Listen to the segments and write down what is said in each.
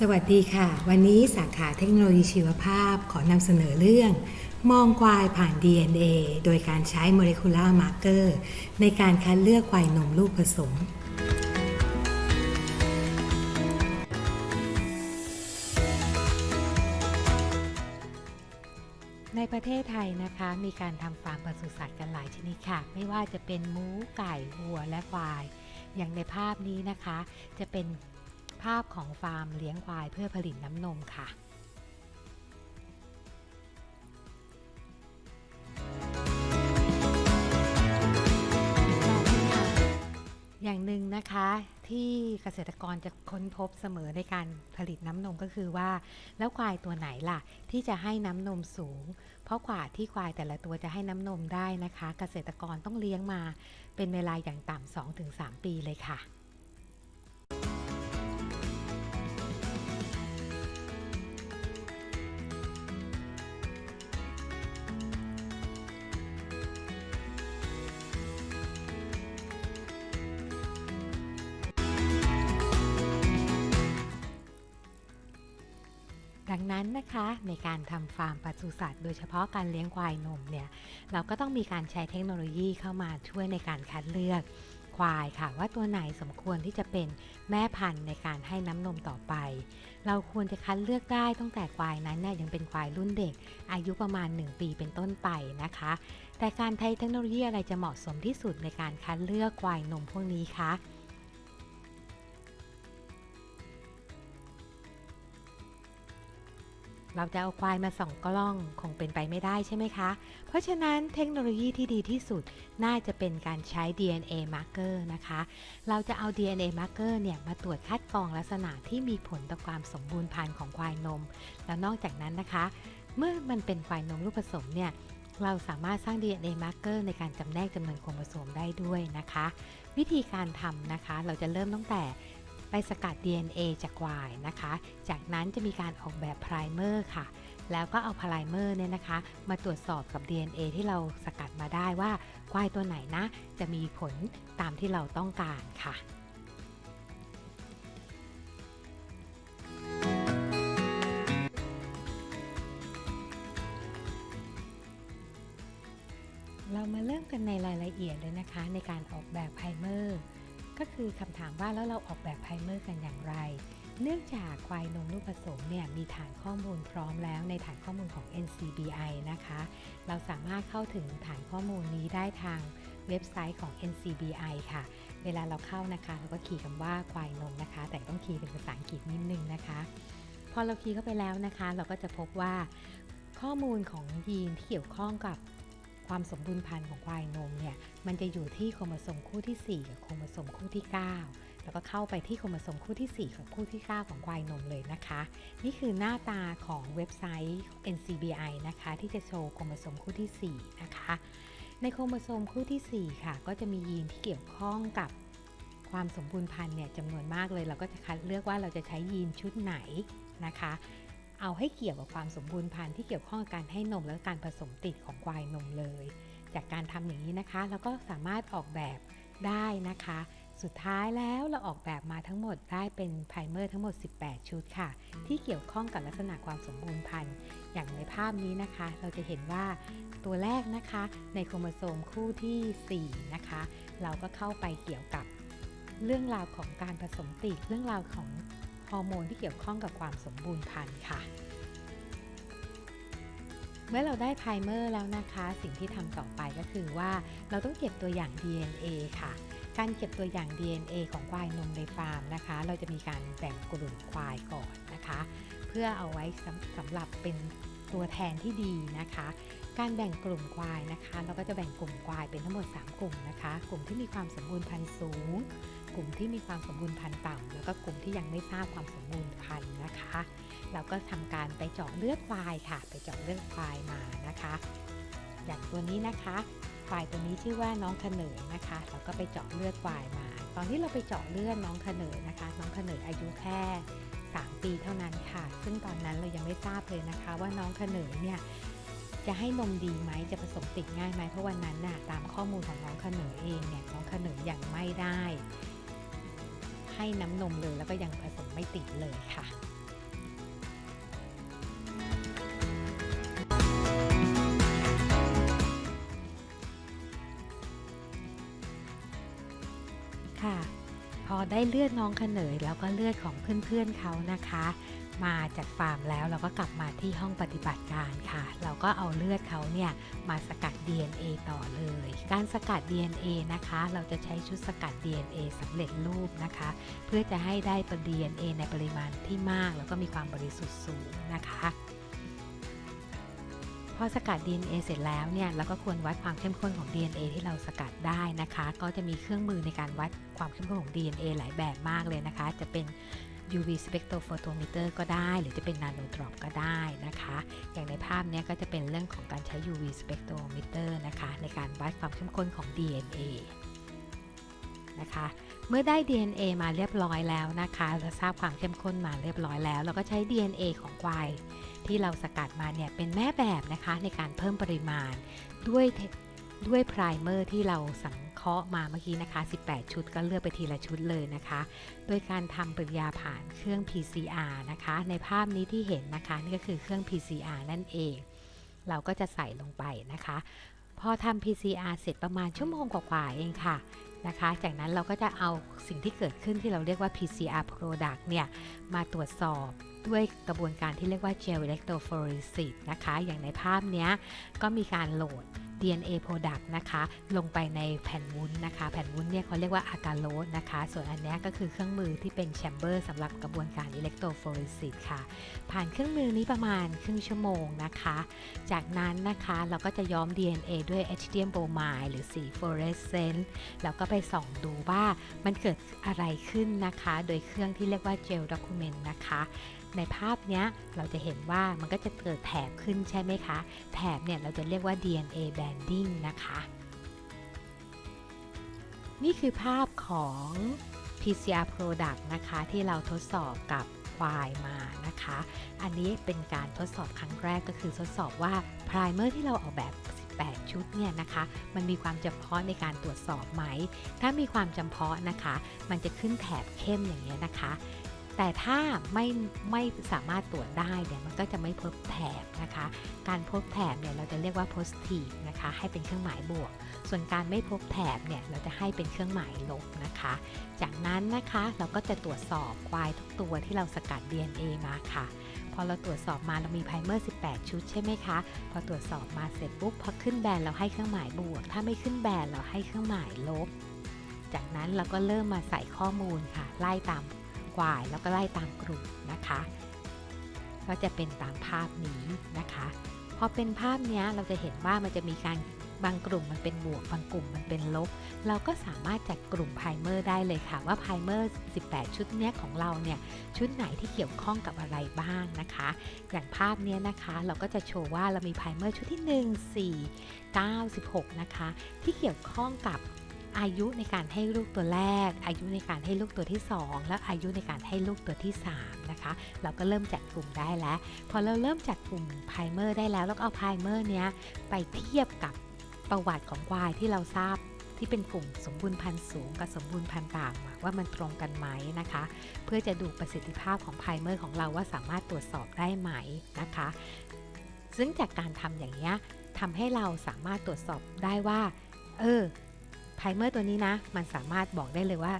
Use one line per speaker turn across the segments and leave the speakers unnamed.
สวัสดีค่ะ วันนี้สาขาเทคโนโลยีชีวภาพขอนำเสนอเรื่อง มองควายผ่าน DNA โดยการใช้ molecular marker ในการคัดเลือกควายนมลูกผสม ในประเทศไทยนะคะมีการทำฟาร์มปศุสัตว์กันหลายชนิดค่ะ ไม่ว่าจะเป็นหมูไก่วัวและควาย อย่างในภาพนี้นะคะ จะเป็น ภาพของฟาร์มเลี้ยงควายเพื่อผลิตน้ำนมค่ะอย่างหนึ่งนะคะที่เกษตรกรจะค้นพบเสมอในการผลิตน้ำนมก็คือว่า แล้วควายตัวไหนล่ะ ที่จะให้น้ำนมสูง เพราะกว่าที่ควายแต่ละตัวจะให้น้ำนมได้นะคะ เกษตรกรต้องเลี้ยงมาเป็นเวลาอย่างต่ำ2-3 ปีเลยค่ะ ดังนั้นนะคะในการทำฟาร์มปศุสัตว์โดยเฉพาะการเลี้ยงควายนมเนี่ยเราก็ต้องมีการใช้เทคโนโลยีเข้ามาช่วยในการคัดเลือกควายค่ะว่าตัวไหนสมควรที่จะเป็นแม่พันธุ์ในการให้น้ำนมต่อไป เราควรจะคัดเลือกได้ตั้งแต่ควายนั้นเนี่ยยังเป็นควายรุ่นเด็ก อายุประมาณ 1 ปีเป็นต้นไปนะคะ แต่การใช้เทคโนโลยีอะไรจะเหมาะสมที่สุดในการคัดเลือกควายนมพวกนี้คะ เราจะเอาควายมาส่องกล้องคงเป็นไปไม่ได้ใช่ไหมคะ เพราะฉะนั้นเทคโนโลยีที่ดีที่สุดน่าจะเป็นการใช้ DNA marker นะคะ เราจะเอา DNA marker เนี่ยมาตรวจคัดกรองลักษณะที่มีผลต่อความสมบูรณ์พันธุ์ของควายนม แล้วนอกจากนั้นนะคะ เมื่อมันเป็นควายนมลูกผสมเนี่ยเราสามารถสร้าง DNA marker ในการจำแนกจำนวนโครโมโซมได้ด้วยนะคะ วิธีการทำนะคะ เราจะเริ่มตั้งแต่ ไปสกัด DNA จากควายนะคะ จากนั้นจะมีการออกแบบไพรเมอร์ค่ะ แล้วก็เอาไพรเมอร์เนี่ยนะคะ มาตรวจสอบกับ DNA ที่เราสกัดมาได้ว่าควายตัวไหนนะ จะมีผลตามที่เราต้องการค่ะเรามาเริ่มกันในรายละเอียดเลยนะคะ ในการออกแบบไพรเมอร์ ก็คือคำถามว่าแล้วเราออกแบบไพเมอร์กันอย่างไร เนื่องจากควายนมลูกผสมเนี่ยมีฐานข้อมูลพร้อมแล้วในฐานข้อมูลของ NCBI นะคะ เราสามารถเข้าถึงฐานข้อมูลนี้ได้ทางเว็บไซต์ของ NCBI ค่ะ เวลาเราเข้านะคะ เราก็คีย์คำว่าควายนมนะคะ แต่ต้องคีย์เป็นภาษาอังกฤษนิดนึงนะคะ พอเราคีย์เข้าไปแล้วนะคะ เราก็จะพบว่าข้อมูลของยีนที่เกี่ยวข้องกับ ความสมดุลพันธุ์ของควายนมเนี่ยมันจะอยู่ที่โครโมโซมคู่ที่ 4 กับโครโมโซมคู่ที่ 9 แล้วก็เข้าไปที่โครโมโซมคู่ที่ 4 กับคู่ที่ 9 ของควายนมเลยนะคะ นี่คือหน้าตาของเว็บไซต์ NCBI นะคะ ที่จะโชว์โครโมโซมคู่ที่ 4 นะคะ ในโครโมโซมคู่ที่ 4 ค่ะ ก็จะมียีนที่เกี่ยวข้องกับความสมบูรณ์พันธุ์เนี่ยจำนวนมากเลย เราก็จะคัดเลือกว่าเราจะใช้ยีนชุดไหนนะคะ เอาให้เกี่ยวกับความสมบูรณ์พันธุ์ที่เกี่ยวข้องกับการให้นมและการผสมติดของควายนมเลย จากการทำอย่างนี้นะคะเราก็สามารถออกแบบได้นะคะ สุดท้ายแล้วเราออกแบบมาทั้งหมดได้เป็นไพรเมอร์ทั้งหมด 18 ชุดค่ะ ที่เกี่ยวข้องกับลักษณะความสมบูรณ์พันธุ์อย่างในภาพนี้นะคะ เราจะเห็นว่าตัวแรกนะคะในโครโมโซมคู่ที่ 4 นะคะ เราก็เข้าไปเกี่ยวกับเรื่องราวของการผสมติดเรื่องราวของ ฮอร์โมนที่เกี่ยวข้องกับความสมบูรณ์พันธุ์ค่ะ เมื่อเราได้ไพรเมอร์แล้วนะคะ สิ่งที่ทำต่อไปก็คือว่าเราต้องเก็บตัวอย่าง DNA ค่ะการเก็บตัวอย่าง DNA ของควายนมในฟาร์มนะคะ เราจะมีการแบ่งกลุ่มควายก่อนนะคะ เพื่อเอาไว้สำสำหรับเป็นตัวแทนที่ดีนะคะ การแบ่งกลุ่มควายนะคะ เราก็จะแบ่งกลุ่มควายเป็นทั้งหมด 3 กลุ่มนะคะ กลุ่มที่มีความสมบูรณ์พันธุ์สูง กลุ่มที่มีความสมบูรณ์พันธุ์ต่ำแล้วก็กลุ่มที่ยังไม่ทราบความสมบูรณ์พันธุ์นะคะ เราก็ทำการไปเจาะเลือดควายค่ะ ไปเจาะเลือดควายมานะคะ อย่างตัวนี้นะคะควายตัวนี้ชื่อว่าน้องขเนยนะคะเราก็ไปเจาะเลือดควายมา ตอนที่เราไปเจาะเลือดน้องขเนยนะคะ น้องขเนยอายุแค่ 3 ปีเท่านั้นค่ะ ซึ่งตอนนั้นเรายังไม่ทราบเลยนะคะ ว่าน้องขเนยเนี่ยจะให้นมดีไหมจะผสมติดง่ายไหมเพราะวันนั้นน่ะตามข้อมูลของน้องขเนยเองเนี่ยน้องขเนยยังไม่ได้ ให้น้ำนมเลยแล้วก็ยังผสมไม่ติดเลยค่ะค่ะพอได้เลือดน้องขเนยแล้วก็เลือดของเพื่อนๆเเขานะคะ มาจากฟาร์มแล้วเราก็กลับมาที่ห้องปฏิบัติการค่ะ เราก็เอาเลือดเขาเนี่ยมาสกัด DNA ต่อเลย การสกัด DNA นะคะ เราจะใช้ชุดสกัด DNA สำเร็จรูปนะคะ เพื่อจะให้ได้ปร DNA ในปริมาณที่มาก แล้วก็มีความบริสุทธิ์สูงนะคะพอสกัด DNA เสร็จแล้วเนี่ยเราก็ควรวัดความเข้มข้นของ DNA ที่เราสกัดได้นะคะ ก็จะมีเครื่องมือในการวัดความเข้มข้นของ DNA หลายแบบมากเลยนะคะ จะเป็น UV spectrophotometer ก็ได้ หรือจะเป็น nano drop ก็ได้นะคะ อย่างในภาพนี้ก็จะเป็นเรื่องของการใช้ UV spectrophotometer นะคะ ในการวัดความเข้มข้นของ DNA นะคะ เมื่อได้ DNA มาเรียบร้อยแล้วนะคะ เราทราบความเข้มข้นมาเรียบร้อยแล้ว เราก็ใช้ DNA ของควายที่เราสกัดมาเนี่ยเป็นแม่แบบนะคะในการเพิ่มปริมาณด้วย ด้วยไพรเมอร์ที่เราสังเคราะห์มาเมื่อกี้นะคะ 18 ชุดก็เลือกไปทีละชุดเลยนะคะ โดยการทำปฏิกิริยาผ่านเครื่อง PCR นะคะ ในภาพนี้ที่เห็นนะคะ นี่ก็คือเครื่อง PCR นั่นเอง เราก็จะใส่ลงไปนะคะ พอทำ PCR เสร็จประมาณชั่วโมงกว่าๆเองค่ะนะคะ จากนั้นเราก็จะเอาสิ่งที่เกิดขึ้นที่เราเรียกว่า PCR product เนี่ย มาตรวจสอบ ด้วยกระบวนการที่เรียกว่า gel electrophoresis นะคะ อย่างในภาพเนี้ยก็มีการโหลด DNA product นะคะ ลงไปในแผ่นวุ้นนะคะ แผ่นวุ้นเนี่ยเขาเรียกว่าอากาโลสนะคะ ส่วนอันนี้ก็คือเครื่องมือที่เป็นแชมเบอร์สำหรับกระบวนการ electrophoresis ค่ะ ผ่านเครื่องมือนี้ประมาณครึ่งชั่วโมงนะคะ จากนั้นนะคะเราก็จะย้อม DNA ด้วย Hydrogen bromide หรือสี fluorescent แล้วก็ไปส่องดูว่ามันเกิดอะไรขึ้นนะคะ โดยเครื่องที่เรียกว่า gel document นะคะ ในภาพเนี้ยเราจะเห็นว่ามันก็จะเกิดแถบขึ้นใช่ไหมคะ แถบเนี่ยเราจะเรียกว่า DNA banding นะคะ นี่คือภาพของ PCR product นะคะที่เราทดสอบกับควายมานะคะ อันนี้เป็นการทดสอบครั้งแรกก็คือทดสอบว่า primer ที่เราออกแบบ 18 ชุดเนี่ยนะคะ มันมีความจำเพาะในการตรวจสอบไหม ถ้ามีความจำเพาะนะคะ มันจะขึ้นแถบเข้มอย่างนี้ยนะคะ แต่ถ้าไม่ไม่สามารถตรวจได้เนี่ยมันก็จะไม่พบแถบนะคะ การพบแถบเนี่ยเราจะเรียกว่า positive นะคะให้เป็นเครื่องหมายบวก ส่วนการไม่พบแถบเนี่ยเราจะให้เป็นเครื่องหมายลบนะคะ จากนั้นนะคะเราก็จะตรวจสอบควายทุกตัวที่เราสกัด DNA มาค่ะพอเราตรวจสอบมาเรามีไพเมอร์ 18 ชุดใช่ไหมคะ พอตรวจสอบมาเสร็จปุ๊บพอขึ้นแบนเราให้เครื่องหมายบวก ถ้าไม่ขึ้นแบนเราให้เครื่องหมายลบ จากนั้นเราก็เริ่มมาใส่ข้อมูลค่ะ ไล่ตาม ควายแล้วก็ไล่ตามกลุ่มนะคะ ก็จะเป็นตามภาพนี้นะคะพอเป็นภาพนี้เราจะเห็นว่ามันจะมีการบางกลุ่มมันเป็นบวก บางกลุ่มมันเป็นลบ เราก็สามารถจัดกลุ่มไพเมอร์ได้เลยค่ะ ว่าไพเมอร์ 18 ชุดเนี้ยของเราเนี่ย ชุดไหนที่เกี่ยวข้องกับอะไรบ้างนะคะ อย่างภาพเนี้ยนะคะ เราก็จะโชว์ว่าเรามีไพเมอร์ชุดที่ 1 4 9 16 นะคะ ที่เกี่ยวข้องกับ อายุในการให้ลูกตัวแรก อายุในการให้ลูกตัวที่ 2 และอายุในการให้ลูกตัวที่3นะคะเราก็เริ่มจัดกลุ่มได้แล้ว พอเราเริ่มจัดกลุ่มไพรเมอร์ได้แล้วแล้วก็เอาไพรเมอร์เนี้ยไปเทียบกับประวัติของควายที่เราทราบที่เป็นกลุ่มสมบูรณ์พันธุ์สูงกับสมบูรณ์พันธุ์ต่ำว่ามันตรงกันไหมนะคะ เพื่อจะดูประสิทธิภาพของไพรเมอร์ของเราว่าสามารถตรวจสอบได้ไหมนะคะ ซึ่งจากการทำอย่างนี้ยทำให้เราสามารถตรวจสอบได้ว่า เออ ไพเมอร์ตัวนี้นะ มันสามารถบอกได้เลยว่า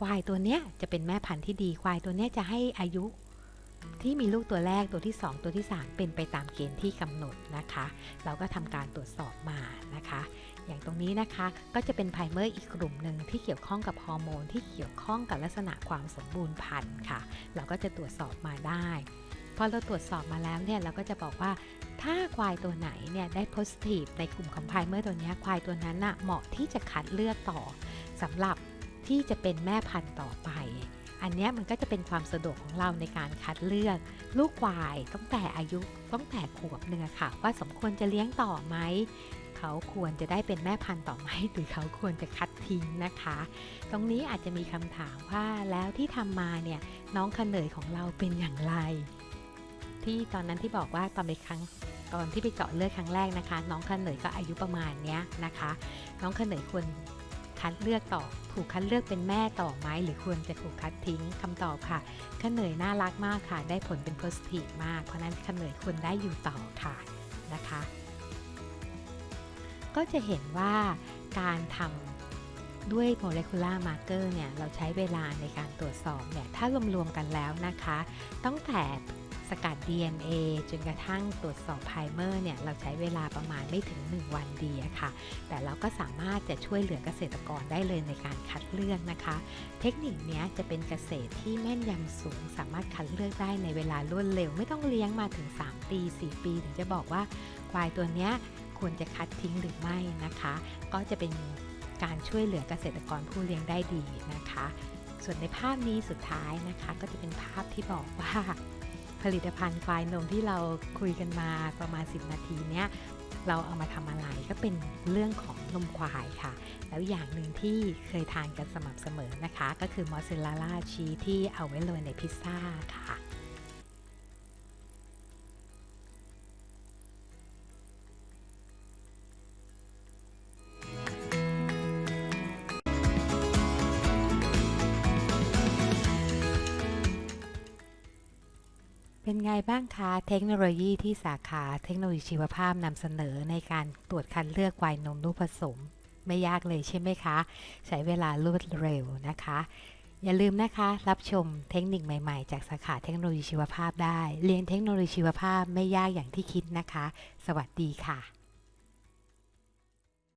ควายตัวเนี้ยจะเป็นแม่พันธุ์ที่ดีควายตัวเนี้ยจะให้อายุ ที่มีลูกตัวแรกตัวที่ 2 ตัวที่ 3 เป็นไปตามเกณฑ์ที่กำหนดนะคะ เราก็ทำการตรวจสอบมานะคะ อย่างตรงนี้นะคะก็จะเป็นไพเมอร์อีกกลุ่มหนึ่งที่เกี่ยวข้องกับฮอร์โมนที่เกี่ยวข้องกับลักษณะความสมบูรณ์พันธุ์ค่ะ เราก็จะตรวจสอบมาได้พอเราตรวจสอบมาแล้วเนี่ยเราก็จะบอกว่า ถ้าควายตัวไหนเนี่ยได้ positive ในกลุ่มของไพรเมอร์ตัวนี้ควายตัวนั้นน่ะเหมาะที่จะคัดเลือกต่อสำหรับที่จะเป็นแม่พันธุ์ต่อไป อันนี้มันก็จะเป็นความสะดวกของเราในการคัดเลือก ลูกควายตั้งแต่อายุตั้งแต่ขวบหนึ่งอค่ะ ว่าสมควรจะเลี้ยงต่อไหมเขาควรจะได้เป็นแม่พันธุ์ต่อไหมหรือเขาควรจะคัดทิ้งนะคะ ตรงนี้อาจจะมีคำถามว่าแล้วที่ทำมาเนี่ยน้องขเนยของเราเป็นอย่างไร ที่ตอนนั้นที่บอกว่าตอนไปครั้งตอนที่ไปเจาะเลือดครั้งแรกนะคะ น้องขเหนยก็อายุประมาณเนี้ยนะคะ น้องขเหนยควรคัดเลือกต่อ ถูกคัดเลือกเป็นแม่ต่อไหมหรือควรจะถูกคัดทิ้งคำตอบค่ะขเหนยน่ารักมากค่ะ ได้ผลเป็น positive มาก เพราะนั้นขเหนยควรได้อยู่ต่อค่ะนะคะ ก็จะเห็นว่าการทด้วย molecular marker เนี่ย เราใช้เวลาในการตรวจสอบเนี่ย ถ้ารวมๆกันแล้วนะคะ ตั้งแต่ สกัด DNA จนกระทั่งตรวจสอบไพรเมอร์เนี่ยเราใช้เวลาประมาณไม่ถึง 1 วันดีค่ะ แต่เราก็สามารถจะช่วยเหลือเกษตรกรได้เลยในการคัดเลือกนะคะ เทคนิคนี้จะเป็นเกษตรที่แม่นยำสูง สามารถคัดเลือกได้ในเวลารวดเร็ว ไม่ต้องเลี้ยงมาถึง 3 ปี 4 ปี ถึงจะบอกว่าควายตัวเนี้ยควรจะคัดทิ้งหรือไม่นะคะ ก็จะเป็นการช่วยเหลือเกษตรกรผู้เลี้ยงได้ดีนะคะ ส่วนในภาพนี้สุดท้ายนะคะ ก็จะเป็นภาพที่บอกว่า ผลิตภัณฑ์ควายนมที่เราคุยกันมาประมาณ 10 นาทีเนี้ยเราเอามาทำอะไรก็เป็นเรื่องของนมควายค่ะ แล้วอย่างหนึ่งที่เคยทานกันสม่ำเสมอนะคะ ก็คือมอสซาเรลล่าชีสที่เอาไว้โรยในพิซซ่าค่ะ เป็นไงบ้างคะเทคโนโลยีที่สาขาเทคโนโลยีชีวภาพนำเสนอในการตรวจคัดเลือกไวายนมลูกผสม ไม่ยากเลยใช่ไหมคะ ใช้เวลารวดเร็วนะคะ อย่าลืมนะคะ รับชมเทคนิคใหม่ๆ จากสาขาเทคโนโลยีชีวภาพได้ เรียนเทคโนโลยีชีวภาพไม่ยากอย่างที่คิดนะคะ สวัสดีค่ะ